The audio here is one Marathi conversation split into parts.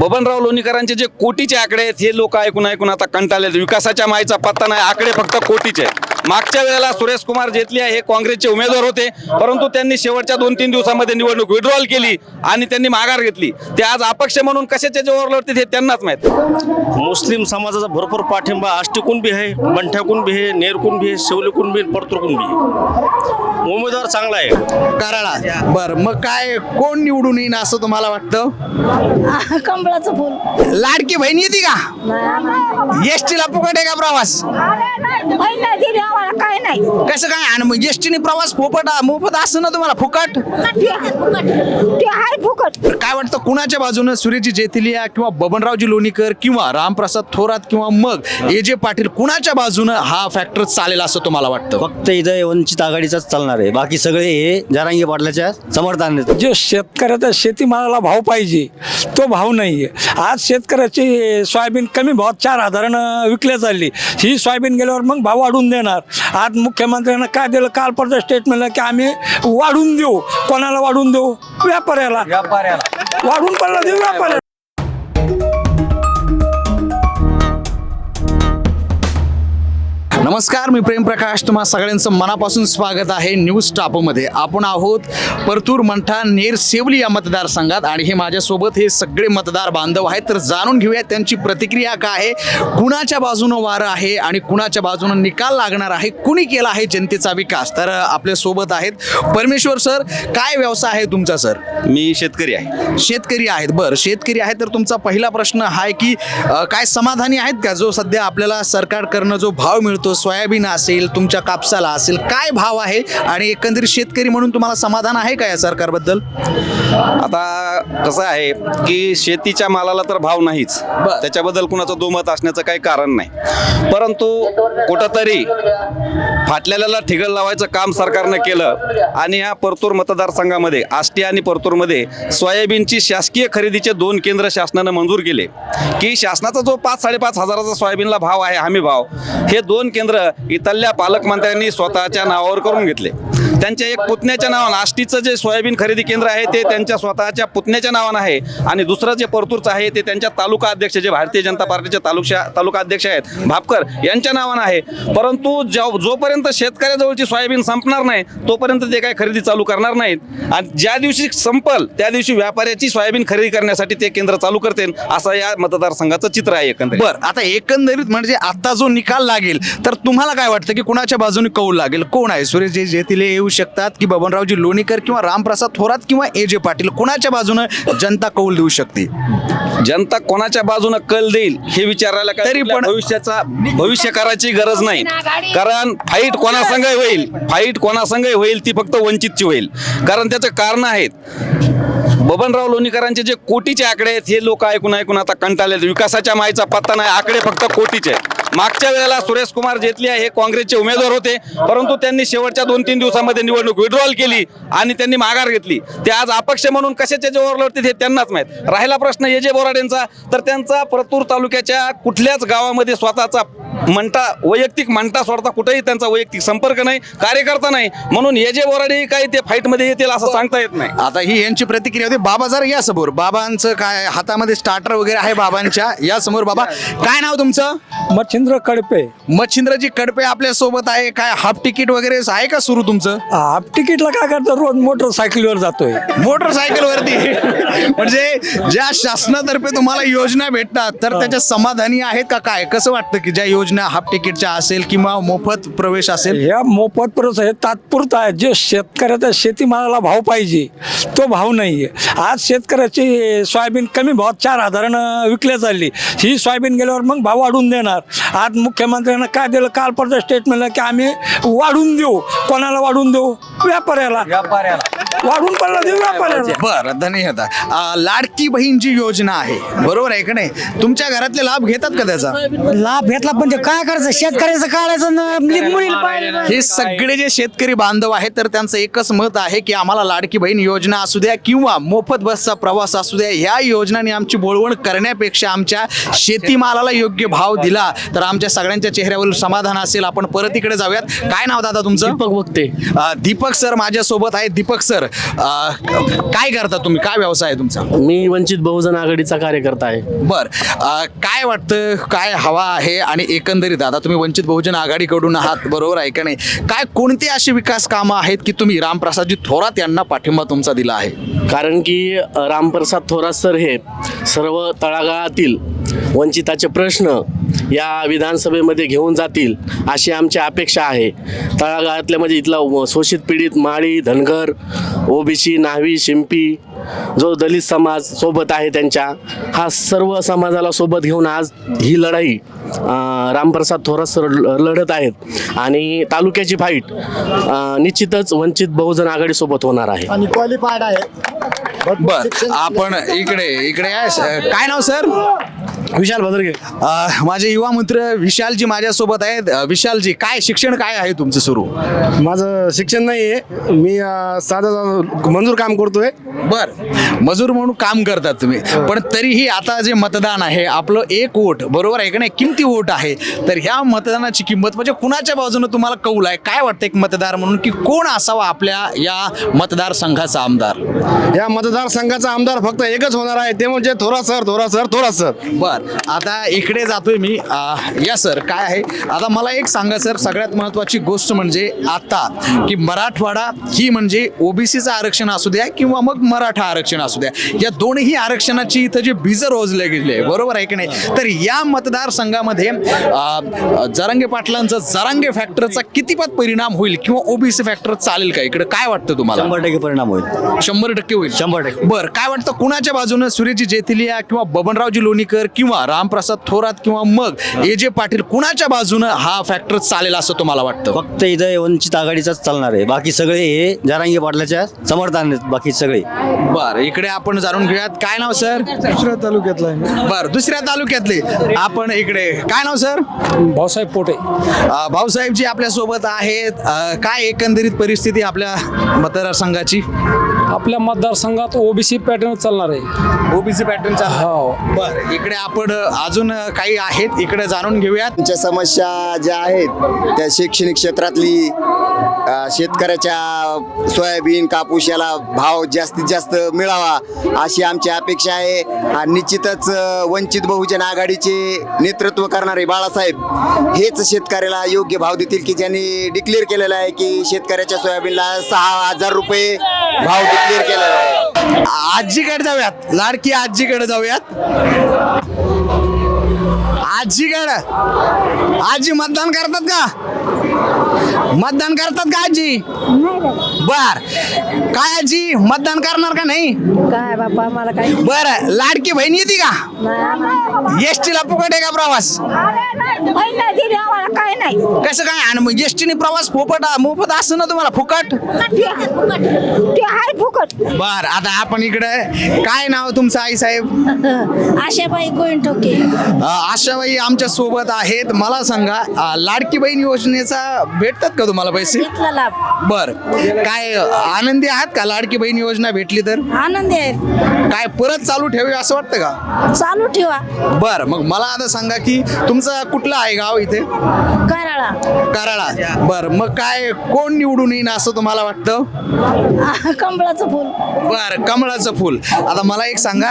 बबनराव लोणीकरांचे जे कोटीचे आकडे आहेत हे लोक ऐकून ऐकून आता कंटाळले विकासाच्या मायचा पत्ता नाही आकडे फक्त कोटीचे आहेत. मागच्या वेळेला सुरेश कुमार जेतली हे काँग्रेसचे उमेदवार होते. परंतु त्यांनी शेवटच्या दोन तीन दिवसामध्ये निवडणूक विड्रॉल केली आणि त्यांनी माघार घेतली. ते आज अपक्ष म्हणून कशाचे जोर लढतील हे त्यांनाच माहीत. मुस्लिम समाजाचा भरपूर पाठिंबा आष्टीकून बी आहे मंठ्याकून बी आहे नेरकून बी आहे शेवलीकून बी आहे, परतूरकून बी आहे. उमेदवार चांगला आहे. कराडा बर मग काय कोण निवडून येईन असं तुम्हाला वाटतं? कमळाचं फुल. लाडकी बहीण येते का? एसटीला फुकट आहे का प्रवास? बहीण नाही दिली आम्हाला काय नाही. कसं काय? आणि मग एसटीने प्रवास फुकट मोफत असं ना तुम्हाला फुकट? ते आहे फुकट. ते आहे फुकट. काय वाटतं कुणाच्या बाजूनं? सुरेशजी जेथिलिया किंवा बबनरावजी लोणीकर किंवा रामप्रसाद थोरात किंवा मग ए जे पाटील कुणाच्या बाजूनं हा फॅक्टर चालेल असं तुम्हाला वाटतं? फक्त इथं वंचित आघाडीचाच चालणार आहे. बाकी सगळे हे जरांगी पाटलाच्या समर्थाने जो शेतकऱ्याचा शेतीमालाला भाव पाहिजे तो भाव नाही आहे आज शेतकऱ्याची सोयाबीन कमी भावात चार हजारानं विकल्या चालली. ही सोयाबीन गेल्यावर मग भाव वाढून देणार. आज मुख्यमंत्र्यांना काय दिलं? काल परत स्टेटमेंटला की आम्ही वाढून देऊ. कोणाला वाढून देऊ? व्यापाऱ्याला. व्यापाऱ्याला. वाढून पडला देऊ व्यापाऱ्याला. नमस्कार मी प्रेम प्रकाश. तुम्हा सगळ्यांचं मनापासून स्वागत आहे न्यूज टापमध्ये. आपण आहोत परतूर मंठा नेर सेवली या मतदारसंघात आणि हे माझ्यासोबत हे सगळे मतदार बांधव आहेत. तर जाणून घेऊया त्यांची प्रतिक्रिया काय आहे. कुणाच्या बाजूनं वारं आहे आणि कुणाच्या बाजूनं निकाल लागणार आहे? कुणी केला आहे जनतेचा विकास? तर आपल्यासोबत आहेत परमेश्वर सर. काय व्यवसाय आहे तुमचा सर? मी शेतकरी आहे. शेतकरी आहेत. बरं शेतकरी आहेत तर तुमचा पहिला प्रश्न हा आहे की अ, काय समाधानी आहेत का? जो सध्या आपल्याला सरकारकडनं जो भाव मिळतो सोयाबीन असेल तुमच्या कापसाला असेल काय भाव आहे? आणि एकंदरीत शेतकरी म्हणून तुम्हाला समाधान आहे का या सरकारबद्दल? आता कसं आहे की शेतीच्या मालाला तर भाव नाहीच. त्याच्याबद्दल कुणाचं दुमत असण्याचं काही कारण नाही. परंतु कुठंतरी फाटलेल्याला ठिगळ लावायचं काम सरकारनं केलं आणि या परतूर मतदारसंघामध्ये आष्टी आणि परतूरमध्ये सोयाबीनची शासकीय खरेदीचे दोन केंद्र शासनानं मंजूर केले. की शासनाचा जो पाच साडेपाच हजाराचा सोयाबीनला भाव आहे हमी भाव हे दोन केंद्र इथल्या पालकमंत्र्यांनी स्वतःच्या नावावर करून घेतले. त्यांच्या एक पुतण्याच्या नावानं आष्टीचं जे सोयाबीन खरेदी केंद्र आहे ते त्यांच्या स्वतःच्या पुतण्याच्या नावानं आहे. आणि दुसरं जे परतूरचं आहे ते त्यांच्या तालुका अध्यक्ष जे भारतीय जनता पार्टीचे तालुका तालुका अध्यक्ष आहेत भापकर यांच्या नावानं आहे. परंतु जो जोपर्यंत शेतकऱ्याजवळची सोयाबीन संपणार नाही तोपर्यंत ते काय खरेदी चालू करणार नाहीत. आणि ज्या दिवशी संपल त्या दिवशी व्यापाऱ्याची सोयाबीन खरेदी करण्यासाठी ते केंद्र चालू करते असं या मतदारसंघाचं चित्र आहे एकंदरीत. बरं आता एकंदरीत म्हणजे आता जो निकाल लागेल तर तुम्हाला काय वाटतं की कुणाच्या बाजूने कौल लागेल? कोण आहे? सुरेश जे येतील येऊ शकतात की बबनरावजी लोणीकर किंवा रामप्रसाद थोरात किंवा ए जे पाटील कुणाच्या बाजूनं जनता कौल देऊ शकते? जनता कोणाच्या बाजूनं कल देईल हे विचारायला तरी पण- भविष्याचा भविष्य करायची गरज नाही. कारण फाईट कोणासंग होईल. फाईट कोणासंग होईल ती फक्त वंचितची होईल. कारण त्याचं कारण आहेत. बबनराव लोणीकरांचे जे कोटीचे आकडे आहेत हे लोक ऐकून ऐकून आता कंटाळले विकासाच्या मायचा पत्ता नाही आकडे फक्त कोटीचे आहेत. मागच्या वेळेला सुरेश कुमार जेतली हे काँग्रेसचे उमेदवार होते. परंतु त्यांनी शेवटच्या दोन तीन दिवसामध्ये निवडणूक विड्रॉल केली आणि त्यांनी माघार घेतली. ते आज अपक्ष म्हणून कशाचे जोर लढतील हे त्यांनाच माहीत. राहिला प्रश्न ये जे. बोराडेंचा. तर त्यांचा परतूर तालुक्याच्या कुठल्याच गावामध्ये स्वतःचा म्हणता वैयक्तिक म्हणता सोडता कुठेही त्यांचा वैयक्तिक संपर्क नाही कार्यकर्ता नाही. म्हणून ये जे. बोराडे काही ते फाईटमध्ये येतील असं सांगता येत नाही. आता ही यांची प्रतिक्रिया होती. बाबा जरा या समोर. बाबांचं काय हातामध्ये स्टार्टर वगैरे आहे बाबांच्या. या समोर बाबा. काय नाव तुमचं? मच्छिंद्र कडपे. मच्छिंद्रजी कडपे आपल्यासोबत आहे. काय हाफ तिकीट वगैरे आहे का सुरू तुमचं? हाफ तिकीटला काय करतो? रोज मोटरसायकलीवर जातोय. मोटरसायकल वरती म्हणजे ज्या शासनातर्फे तुम्हाला योजना भेटतात तर त्याच्या समाधानी आहेत का काय? कसं वाटतं की ज्या योजना हाफ तिकीटच्या असेल किंवा मोफत प्रवेश असेल? ह्या मोफत प्रस हे तात्पुरतं आहे. जे शेतकऱ्याचा शेतीमालाला भाव पाहिजे तो भाव नाही आहे आज शेतकऱ्याची सोयाबीन कमी भावात चार हजारानं विकल्या चालली. ही सोयाबीन गेल्यावर मग भाव वाढून देणार. आज मुख्यमंत्र्यांना काय दिलं? काल परत स्टेटमेंटला की आम्ही वाढून देऊ. कोणाला वाढून देऊ? व्यापाऱ्याला. व्यापाऱ्याला. वाढून पडला देऊ व्यापाऱ्याला बरं धन्यवाद. अं, लाडकी बहीण जी योजना आहे. बरोबर आहे का नाही? तुमच्या घरातले लाभ घेतात का त्याचा? लाभ घेतला पण ते काय करायचं? शेतकऱ्याचं काढायचं न. मुलीला पाहिजे हे सगळे जे शेतकरी बांधव आहेत तर त्यांचं एकच मत आहे की आम्हाला लाडकी बहीण योजना असू द्या किंवा मोफत बसचा प्रवास असू द्या ह्या योजनांनी आमची बोलवण करण्यापेक्षा आमच्या शेतीमालाला योग्य भाव दिला. तर आमच्या सगळ्यांच्या चेहऱ्यावर समाधान असेल. आपण परत इकडे जाऊयात. काय नाव दादा तुमचं? दीपक बघते दीपक सर माझ्यासोबत आहेत. दीपक सर सर अ, काय करता तुम्ही? काय व्यवसाय आहे तुमचा? मी वंचित बहुजन आघाडीचा कार्यकर्ता आहे. बर अ, काय वाटतं? काय हवा आहे? आणि एकंदरीत आता तुम्ही वंचित बहुजन आघाडीकडून आहात बरोबर आहे का नाही? काय कोणती अशी विकास कामं आहेत की तुम्ही रामप्रसादजी थोरात यांना पाठिंबा तुमचा दिला आहे? कारण की अ, रामप्रसाद थोरात सर हे सर्व तळागाळातील वंचिताचे प्रश्न या विधानसभेमध्ये घेऊन जातील अशी आमची अपेक्षा आहे. तळागाळातल्या म्हणजे इथला व- शोषित पीडित माळी धनगर ओबीसी नावी शिंपी जो दलित समाज सोबत आहे त्यांच्या हा सर्व समाजाला सोबत घेऊन आज ही लढाई रामप्रसाद थोरात सर लढत आहेत. आणि तालुक्याची फाईट निश्चितच वंचित बहुजन आघाडीसोबत होणार आहे. आणि क्वालिफाईड आहे. बर आपण इकडे इकडे काय नाव सर? विशाल भद्रगे माझे युवा मित्र विशालजी माझ्यासोबत आहेत. अ, विशालजी काय शिक्षण काय आहे तुमचं सुरू? माझं शिक्षण नाही आहे. मी अं, साधं मंजूर काम करतोय. बर. मजूर म्हणून काम करतात तुम्ही. पण तरीही आता जे मतदान आहे आपलं एक वोट बरोबर आहे का नाही? किमती वोट आहे. तर ह्या मतदानाची किंमत म्हणजे कुणाच्या बाजूने तुम्हाला कौल आहे? काय वाटतं एक मतदार म्हणून? की कोण असावा आपल्या या मतदारसंघाचा आमदार? या मतदारसंघाचा आमदार फक्त एकच होणार आहे. ते म्हणजे थोरा सर थोरा सर थोरा सर बर. आता इकडे जातोय मी. या सर काय आहे? आता मला एक सांगा सर सगळ्यात महत्वाची गोष्ट म्हणजे आता की मराठवाडा ही म्हणजे ओबीसीचं आरक्षण असू द्या किंवा मग मराठा आरक्षण असू द्या या दोन्ही आरक्षणाची इथं जे बीज रोजले गेले बरोबर आहे की नाही? तर या मतदारसंघामध्ये जरांगे पाटलांचा जरांगे फॅक्टरचा कितीपत परिणाम होईल किंवा ओबीसी फॅक्टर चालेल का इकडे? काय वाटतं तुम्हाला? शंभर टक्के परिणाम होईल. शंभर टक्के होईल? शंभर टक्के. बर काय वाटतं कुणाच्या बाजूनं? सुरेशजी जेथिलिया किंवा बबनरावजी लोणीकर किंवा रामप्रसाद थोरात किंवा मग ए जे पाटील कुणाच्या बाजूनं हा फॅक्टर चालेल असं तुम्हाला वाटतं? फक्त इथं वंचित आघाडीचाच चालणार आहे. बाकी सगळे हे जरांगे पाटलाच्या समर्थन आहेत बाकी सगळे. बर इकडे आपण जाणून घेऊयात. काय नाव सर? दुसऱ्या तालुक्यातला आहे बर दुसऱ्या तालुक्यातले. आपण इकडे काय नाव सर? भाऊसाहेब पोटे. अ, भाऊसाहेबजी आपल्यासोबत आहेत. अ, काय एकंदरीत परिस्थिती आपल्या मतदारसंघाची? आपल्या मतदारसंघात ओबीसी पॅटर्न चालणार आहे. ओबीसी पॅटर्नचा हो. बर इकडे आपण अजून काही आहेत? इकडे जाणून घेऊयात. त्यांच्या समस्या ज्या आहेत त्या शैक्षणिक क्षेत्रातली अ, शेतकऱ्याच्या सोयाबीन कापूस याला भाव जास्तीत जास्त मिळावा अशी आमची अपेक्षा आहे. आणि निश्चितच अ, वंचित बहुजन आघाडीचे नेतृत्व करणारे बाळासाहेब हेच शेतकऱ्याला योग्य भाव देतील की ज्यांनी डिक्लेअर केलेलं आहे की शेतकऱ्याच्या सोयाबीनला सहा हजार रुपये भाव क्लिअर केलेला आहे. आजीकडे जाऊयात. लाडकी आजीकडे जाऊयात. आजीकडे. आजी मतदान करतात का? मतदान करतात का आजी? बर. काय आजी मतदान करणार का नाही? काय बापा मला काय बर लाडकी बहीण येते का? एसटीला फुकट आहे का प्रवास? काय नाही कसं काय? आणि मग एसटीने प्रवास फुकट मोफत असतं ना तुम्हाला फुकट? ते आहे फुकट. बर आता आपण इकडे काय नाव तुमचं आई साहेब? आशाबाई ठोके अ, आशाबाई आमच्यासोबत आहेत. मला सांगा अ, लाडकी बहीण योजनेचा भेटतात का तुम्हाला पैसे? घेतला लाभ. बर काय अ, आनंदी आहात का? लाडकी बहीण योजना भेटली तर? आनंदी आहे काय परत चालू ठेवी असं वाटतं का? चालू ठेवा. बर मग मला आता सांगा की तुमचं कुठलं आहे गाव इथे? कराळा. कराळा. बर मग काय कोण निवडून येईन असं तुम्हाला वाटतं? कमळाचं फुल. बर कमळाचं फुल. आता मला एक सांगा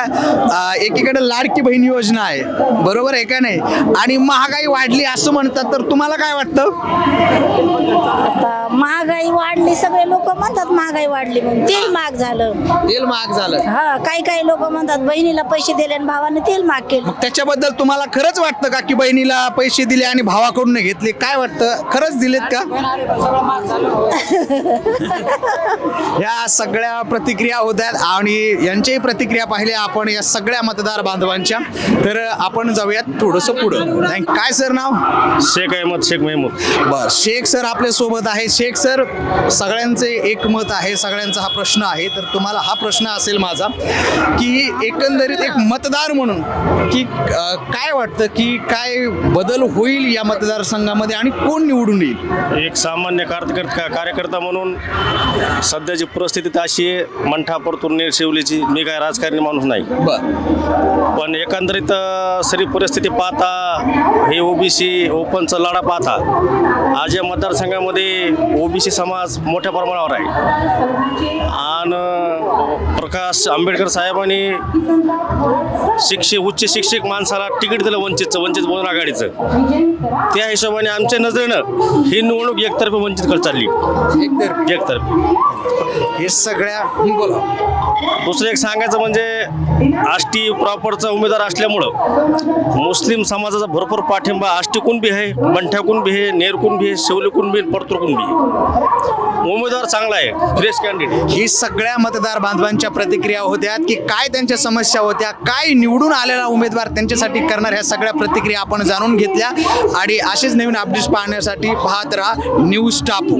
अ, एकीकडे लाडकी बहीण योजना आहे. बरोबर आहे का नाही? आणि महागाई वाढली असं म्हणतात तर तुम्हाला काय वाटतं? आता महागाई वाढली सगळे लोक म्हणतात महागाई वाढली म्हणून. तेल महाग झालं. तेल महाग झालं. हा काही काही लोक म्हणतात बहिणीला पैसे दिले आणि भावाने तेल महाग केलं. मग त्याच्याबद्दल तुम्हाला खरंच वाटतं का की बहिणीला पैसे दिले आणि भावाकडून घेतले? काय वाटतं? खरंच दिलेत का? या सगळ्या प्रतिक्रिया होत आहेत आणि यांच्याही प्रतिक्रिया पाहिल्या आपण या सगळ्या मतदार बांधवांच्या. तर आपण जाऊयात थोडंसं पुढं. Thank- काय सर नाव? शेख अहमद शेख महमूद. बर शेख सर आपल्यासोबत आहे. शेख सर सगळ्यांचे एक मत आहे सगळ्यांचा हा प्रश्न आहे. तर तुम्हाला हा प्रश्न असेल माझा की एकंदरीत एक मतदार म्हणून की काय वाटतं की काय बदल होईल या मतदारसंघामध्ये आणि कोण निवडून येईल? एक सामान्य कार्यकर्ता कार्यकर्ता म्हणून सध्याची परिस्थिती अशी आहे मंठा परतूर शिवलीची मी काय राजकारणी माणूस नाही. पण एकंदरीत सरी परिस्थिती पाहता हे ओबीसी ओपनचा लढा पाहता आज या मतदारसंघामध्ये ओबीसी समाज मोठ्या प्रमाणात बळावर आहे आणि प्रकाश आंबेडकर साहेबांनी शिक्षक उच्च शिक्षक माणसाला तिकीट दिलं वंचितचं वंचित बहुजन आघाडीचं. त्या हिशोबाने आमच्या नजरेनं ही निवडणूक एकतर्फी वंचितकडे चालली. एकतर एकतर्फी. हे सगळ्या बोला. दुसरं एक सांगायचं म्हणजे आष्टी प्रॉपरचा उमेदवार असल्यामुळं मुस्लिम समाजाचा भरपूर पाठिंबा आष्टी कुणबी आहे मंठ्या कुणबी आहे नेर कुणबी आहे शेवली कुणबी आहे परतूर कुणबी आहे. उमेदवार चांगला आहे फ्रेश कॅन्डिडेट ही सगळ्या मतदार बांधवांच्या प्रतिक्रिया होत्या की काय त्यांच्या समस्या होत्या काय निवडून आलेला उमेदवार त्यांच्यासाठी करणार ह्या सगळ्या प्रतिक्रिया आपण जाणून घेतल्या. आणि असेच नवीन अपडेट्स पाहण्यासाठी पाहत राहा न्यूज टापू